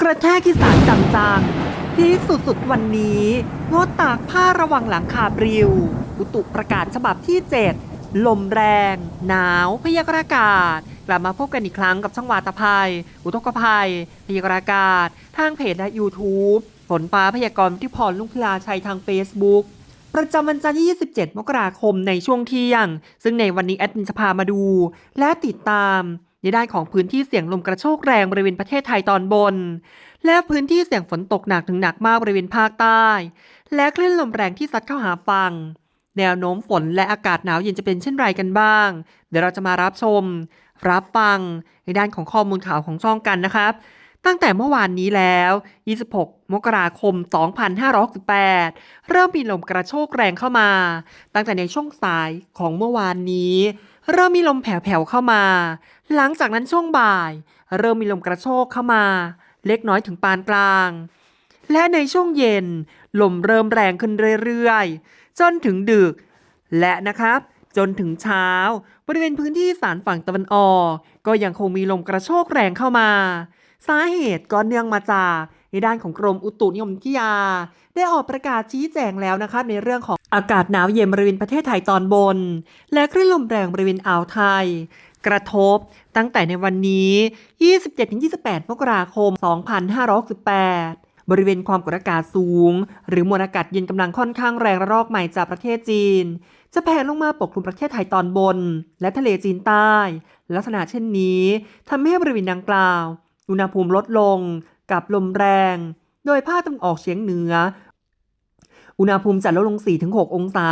กระแทกที่สารจังๆพีคสุดๆ วันนี้ งดตากผ้าระวังหลังคาปลิว อุตุประกาศฉบับที่ 7 ลมแรง หนาว พยากรณ์อากาศ กลับมาพบกันอีกครั้งกับช่องวาตภัย อุทกภัย พยากรณ์อากาศ ทางเพจและ YouTube ฝนฟ้าพยากรณ์ที่พรลุงพลาชัยทาง Facebook ประจำวันจันทร์ที่ 27 มกราคมในช่วงเที่ยง ซึ่งในวันนี้แอดมินจะพามาดู และติดตาม ในด้านของพื้นที่เสี่ยงลมกระโชกแรงบริเวณประเทศไทยตอนบน และพื้นที่เสี่ยงฝนตกหนักถึงหนักมากบริเวณภาคใต้ และคลื่นลมแรงที่ซัดเข้าหาฝั่งแนวโน้มฝนและอากาศหนาวเย็นจะเป็นเช่นไรกันบ้าง เดี๋ยวเราจะมารับชม รับฟังในด้านของข้อมูลข่าวของช่องกันนะครับ ตั้งแต่เมื่อวานนี้แล้ว 26 มกราคม 2568 เริ่มมีลมกระโชกแรงเข้ามา ตั้งแต่ในช่วงสายของเมื่อวานนี้ เริ่มมีลมแผ่วๆเข้ามา หลังจากนั้นช่วงบ่าย เริ่มมีลมกระโชกเข้ามา เล็กน้อยถึงปานกลาง และในช่วงเย็น ลมเริ่มแรงขึ้นเรื่อยๆ จนถึงดึก และนะครับจนถึงเช้า บริเวณพื้นที่สารฝั่งตะวันออก ก็ยังคงมีลมกระโชกแรงเข้ามา สาเหตุก็เนื่องมาจาก ด้านของกรมอุตุนิยมวิทยา ได้ออกประกาศชี้แจงแล้วนะครับในเรื่องของอากาศหนาวเย็นบริเวณประเทศไทยตอนบน และคลื่นลมแรงบริเวณอ่าวไทย กระทบตั้งแต่ในวันนี้ 27-28 มกราคม 2568บริเวณความกดอากาศสูง หรือมวลอากาศเย็นกำลังค่อนข้างแรงระลอกใหม่จากประเทศจีน จะแผ่ลงมาปกคลุมประเทศไทยตอนบน และทะเลจีนใต้ ลักษณะเช่นนี้ทำให้บริเวณดังกล่าว อุณหภูมิลดลง กับลมแรง โดยภาคตะวันออกเฉียงเหนือ อุณหภูมิจะลดลง 4-6 องศา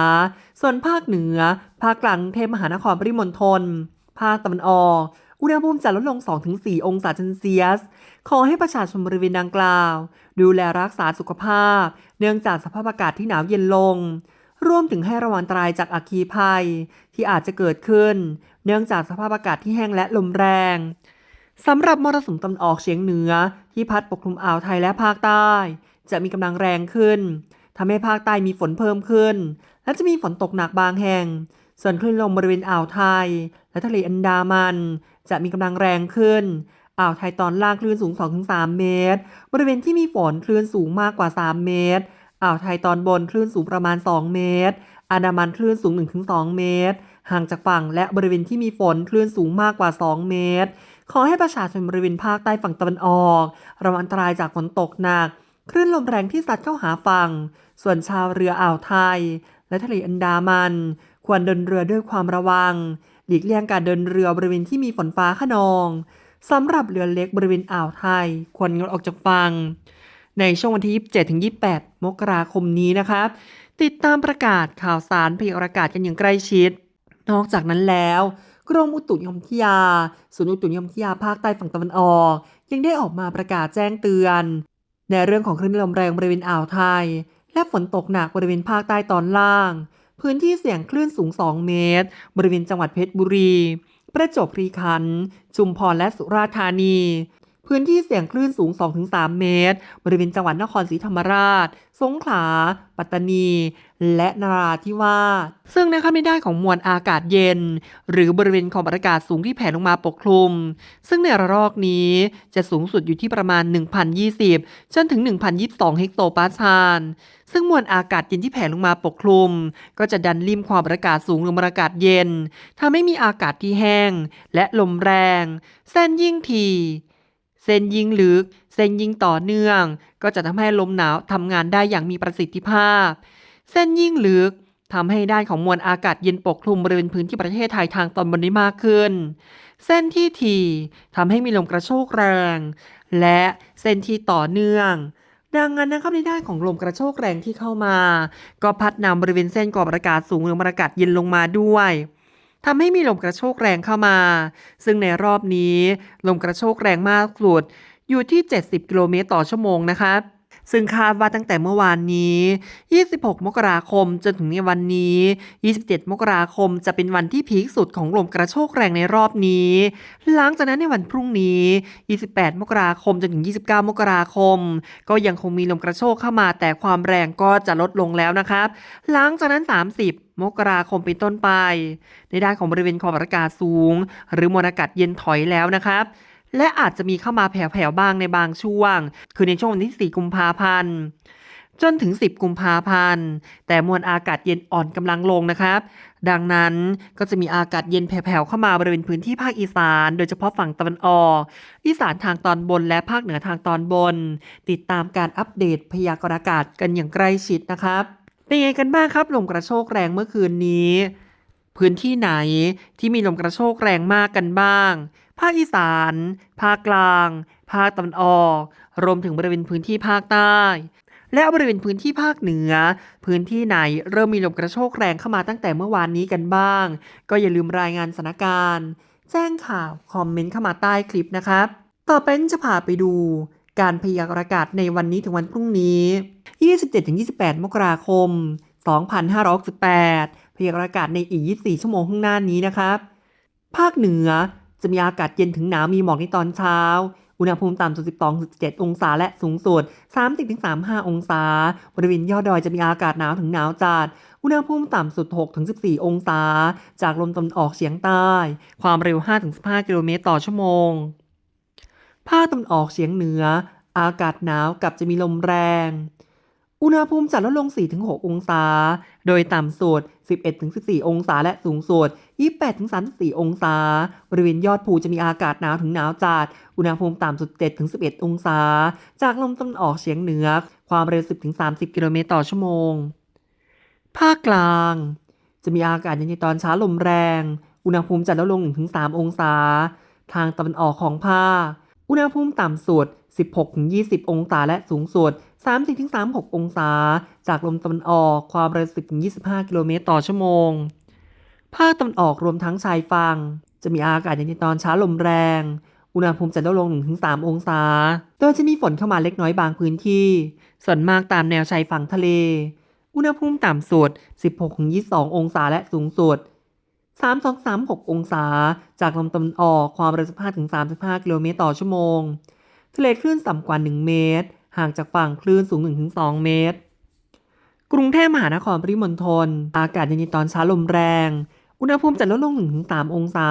ส่วนภาคเหนือ ภาคกลางเทพมหานครปริมณฑล ภาคตะวันออก อุณหภูมิจะลดลง 2-4 องศาเซนเซียส ขอให้ประชาชนบริเวณดังกล่าว ดูแลรักษาสุขภาพ เนื่องจากสภาพอากาศที่หนาวเย็นลงรวมถึงให้ระวังอันตรายจากอัคคีภัยที่อาจจะเกิดขึ้น เนื่องจากสภาพอากาศที่แห้งและลมแรง สำหรับมรสุมตะวันออกเฉียงเหนือ ที่พัดปกคลุมอ่าวไทยและภาคใต้ จะมีกำลังแรงขึ้นทำให้ภาคใต้มีฝนเพิ่มขึ้น และจะมีฝนตกหนักบางแห่ง ส่วนคลื่นลมบริเวณอ่าวไทย และทะเลอันดามัน จะมีกำลังแรงขึ้น อ่าวไทยตอนล่างคลื่นสูง 2-3 เมตร บริเวณที่มีฝนคลื่นสูงมากกว่า 3 เมตร อ่าวไทยตอนบนคลื่นสูงประมาณ 2 เมตร อันดามันคลื่นสูง 1-2 เมตร ห่างจากฝั่งและบริเวณที่มีฝนคลื่นสูงมากกว่า 2 เมตร ขอให้ประชาชนบริเวณภาคใต้ฝั่งตะวันออก ระวังอันตรายจากฝนตกหนักคลื่นลมแรงที่ซัดเข้าหาฝั่ง ส่วนชาวเรืออ่าวไทย และทะเลอันดามัน ควรเดินเรือด้วยความระวัง หลีกเลี่ยงการเดินเรือบริเวณที่มีฝนฟ้าขนองสำหรับเรือเล็กบริเวณอ่าวไทย ควรงดออกจากฝั่งในช่วงวันที่ 27-28 มกราคมนี้นะครับ ติดตามประกาศข่าวสารพยากรณ์อากาศกันอย่างใกล้ชิด นอกจากนั้นแล้ว กรมอุตุนิยมวิทยาศูนย์อุตุนิยมวิทยาภาคใต้ฝั่งตะวันออก ยังได้ออกมาประกาศแจ้งเตือน ในเรื่องของคลื่นลมแรงบริเวณอ่าวไทย และฝนตกหนักบริเวณภาคใต้ตอนล่าง พื้นที่เสี่ยงคลื่นสูง 2 เมตร บริเวณจังหวัดเพชรบุรี ประจวบคีรีขันธ์ ชุมพรและสุราษฎร์ธานี พื้นที่เสี่ยงคลื่นสูง 2-3 เมตร บริเวณจังหวัดนครศรีธรรมราช สงขลา ปัตตานี และนราธิวาส ซึ่งนขั้นไม่ได้ของมวลอากาศเย็น หรือบริเวณความกดอากาศสูงที่แผ่ลงมาปกคลุม ซึ่งในระลอกนี้จะสูงสุดอยู่ที่ประมาณ 1,020 จนถึง 1,022 เฮกโตปาสคาล ซึ่งมวลอากาศเย็นที่แผ่ลงมาปกคลุม ก็จะดันริมความอากาศสูงลงมาอากาศเย็นทำให้มีอากาศที่แห้ง และลมแรงเส้นยิ่งที เส้นยิงลึก เส้นยิงต่อเนื่อง ก็จะทำให้ลมหนาวทำงานได้อย่างมีประสิทธิภาพ เส้นยิ่งลึกทำให้ด้านของมวลอากาศเย็นปกคลุมบริเวณพื้นที่ประเทศไทยทางตอนบนได้มากขึ้น เส้นที่ทีทำให้มีลมกระโชกแรง และเส้นที่ต่อเนื่อง ดังนั้นนะครับในด้านของลมกระโชกแรงที่เข้ามา ก็พัดนำบริเวณเส้นกรอบอากาศสูงลมอากาศเย็นลงมาด้วย ทำให้มีลมกระโชกแรงเข้ามา ซึ่งในรอบนี้ลมกระโชกแรงมากสุดอยู่ที่ 70 กิโลเมตรต่อชั่วโมงนะครับ ซึ่งคาดว่าตั้งแต่เมื่อวานนี้ 26 มกราคมจนถึงในวันนี้ 27 มกราคมจะเป็นวันที่พีคสุดของลมกระโชกแรงในรอบนี้ หลังจากนั้นในวันพรุ่งนี้ 28 มกราคมจนถึง 29 มกราคม ก็ยังคงมีลมกระโชกเข้ามาแต่ความแรงก็จะลดลงแล้วนะครับ หลังจากนั้น 30มกราคมเป็นต้นไป ในด้านของบริเวณความกดอากาศสูง หรือมวลอากาศเย็นถอยแล้วนะครับ และอาจจะมีเข้ามาแผ่วๆบ้างในบางช่วง คือในช่วงวันที่ 4 กุมภาพันธ์จนถึง 10 กุมภาพันธ์ แต่มวลอากาศเย็นอ่อนกำลังลงนะครับ ดังนั้นก็จะมีอากาศเย็นแผ่วๆเข้ามาบริเวณพื้นที่ภาคอีสาน โดยเฉพาะฝั่งตะวันออก อีสานทางตอนบนและภาคเหนือทางตอนบน ติดตามการอัปเดตพยากรณ์อากาศกันอย่างใกล้ชิดนะครับ เป็นไงกันบ้างครับลมกระโชกแรงเมื่อคืนนี้ พื้นที่ไหนที่มีลมกระโชกแรงมากกันบ้าง ภาคอีสาน ภาคกลาง ภาคตะวันออก รวมถึงบริเวณพื้นที่ภาคใต้ และบริเวณพื้นที่ภาคเหนือ พื้นที่ไหนเริ่มมีลมกระโชกแรงเข้ามาตั้งแต่เมื่อวานนี้กันบ้าง ก็อย่าลืมรายงานสถานการณ์ แจ้งข่าว คอมเมนต์เข้ามาใต้คลิปนะครับ ต่อไปจะพาไปดูการพยากรณ์อากาศในวันนี้ถึงวันพรุ่งนี้ 27-28 มกราคม 2568 พยากรณ์อากาศในอีก 24 ชั่วโมงข้างหน้านี้นะครับ ภาคเหนือ จะมีอากาศเย็นถึงหนาวมีหมอกในตอนเช้า อุณหภูมิต่ำสุด 12-17 องศาและสูงสุด 30-35 องศา บริเวณยอดดอยจะมีอากาศหนาวถึงหนาวจัด อุณหภูมิต่ำสุด 6-14 องศา จากลมตะวันออกเฉียงใต้ ความเร็ว 5-15 กิโลเมตรต่อชั่วโมง ภาคตะวันออกเฉียงเหนือ อากาศหนาวกับจะมีลมแรง อุณหภูมิจะลดลง 4-6 องศา โดยต่ำสุด 11-14 องศา และสูงสุด 28-34 องศา บริเวณยอดภูจะมีอากาศหนาวถึงหนาวจัด อุณหภูมิต่ำสุด 7-11 องศา จากลมตะวันออกเฉียงเหนือ ความเร็ว 10-30 กิโลเมตรต่อชั่วโมง ภาคกลาง จะมีอากาศเย็นในตอนเช้าลมแรง อุณหภูมิจะลดลง 1-3 องศา ทางตะวันออกของภาค อุณหภูมิต่ำสุด 16-20 องศา และสูงสุด 30-36 องศา จากลมตะวันออกความเร็ว 10-25 กิโลเมตรต่อชั่วโมง ภาคตะวันออกรวมทั้งชายฝั่งจะมีอากาศเย็นในตอนเช้าลมแรง อุณหภูมิจะลดลง 1-3 องศา โดยจะมีฝนเข้ามาเล็กน้อยบางพื้นที่ ส่วนมากตามแนวชายฝั่งทะเล อุณหภูมิต่ำสุด 16-22 องศาและสูงสุด 3236 องศา จากลมตะวันออกความเร็ว 15-35 กิโลเมตรต่อชั่วโมง ทะเลคลื่นต่ำกว่า 1 เมตร ห่างจากฝั่งคลื่นสูง 1-2 เมตร กรุงเทพมหานครปริมณฑลอากาศเย็นในตอนเช้าลมแรง อุณหภูมิจะลดลง 1-3 องศา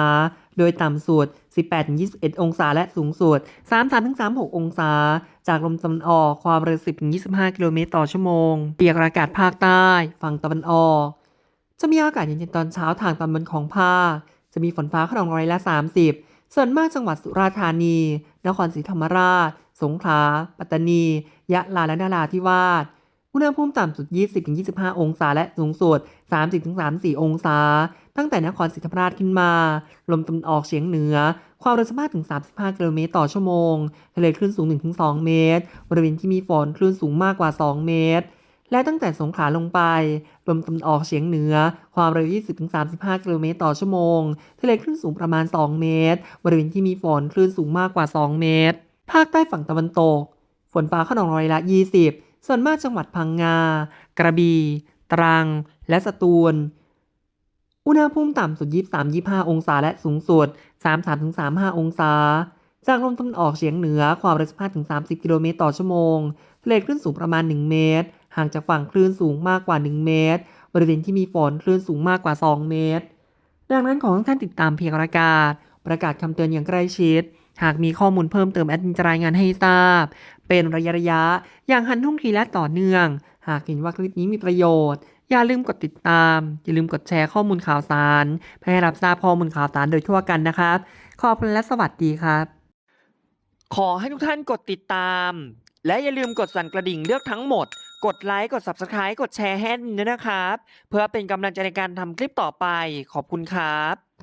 โดยต่ำสุด 18-21 องศาและสูงสุด 33-36 องศา จากลมตะวันออกความเร็ว 10-25 กิโลเมตรต่อชั่วโมงเปียกอากาศภาคใต้ ฝั่งตะวันออก จะมีอากาศเย็นๆตอนเช้าทางตอนบนของภาคจะมีฝนฟ้าขนองร้อยละ 30 ส่วนมากจังหวัดสุราษฎร์ธานี นครศรีธรรมราช สงขลา ปัตตานี ยะลาและนราธิวาส อุณหภูมิต่ำสุด 20-25 องศาและสูงสุด 30-34 องศา ตั้งแต่นครศรีธรรมราชขึ้นมา ลมตะวันออกเฉียงเหนือ ความเร็ว15ถึง 35 กิโลเมตรต่อชั่วโมง ทะเลคลื่นสูง 1-2 เมตร บริเวณที่มีฝนคลื่นสูงมากกว่า 2 เมตร และตั้งแต่สงขลาลงไปลมตะวันออกเฉียงเหนือ ความเร็ว 20-35 กิโลเมตรต่อชั่วโมง ทะเลคลื่นสูงประมาณ 2 เมตร บริเวณที่มีฝนคลื่นสูงมากกว่า 2 เมตร ภาคใต้ฝั่งตะวันตก ฝนฟ้าขนองร้อยละ 20 ส่วนมากจังหวัดพังงา กระบี่ ตรัง และสตูล อุณหภูมิต่ำสุด 23-25 องศาและสูงสุด 33-35 องศาจากลมตะวันออกเฉียงเหนือความเร็ว15-30 กิโลเมตรต่อชั่วโมงทะเลคลื่นสูงประมาณ 1 เมตร ห่างจากฝั่งคลื่นสูงมากกว่า 1 เมตร บริเวณที่มีฝนคลื่นสูงมากกว่า 2 เมตร ดังนั้นขอให้ท่านติดตามเพียงอากาศ ประกาศคำเตือนอย่างใกล้ชิด หากมีข้อมูลเพิ่มเติมแอดมินจะรายงานให้ทราบ เป็นระยะระยะๆอย่างหันทุ่งทีและต่อเนื่อง หากเห็นว่าคลิปนี้มีประโยชน์ อย่าลืมกดติดตาม อย่าลืมกดแชร์ข้อมูลข่าวสารเพื่อให้รับทราบข้อมูลข่าวสารโดยทั่วกันนะครับ ขอบคุณและสวัสดีครับ ขอให้ทุกท่านกดติดตาม และอย่าลืมกดสั่นกระดิ่งเลือกทั้งหมด กดไลค์ กด Subscribe กดแชร์ให้ด้วยนะครับ เพื่อเป็นกำลังใจในการทำคลิปต่อไป ขอบคุณครับ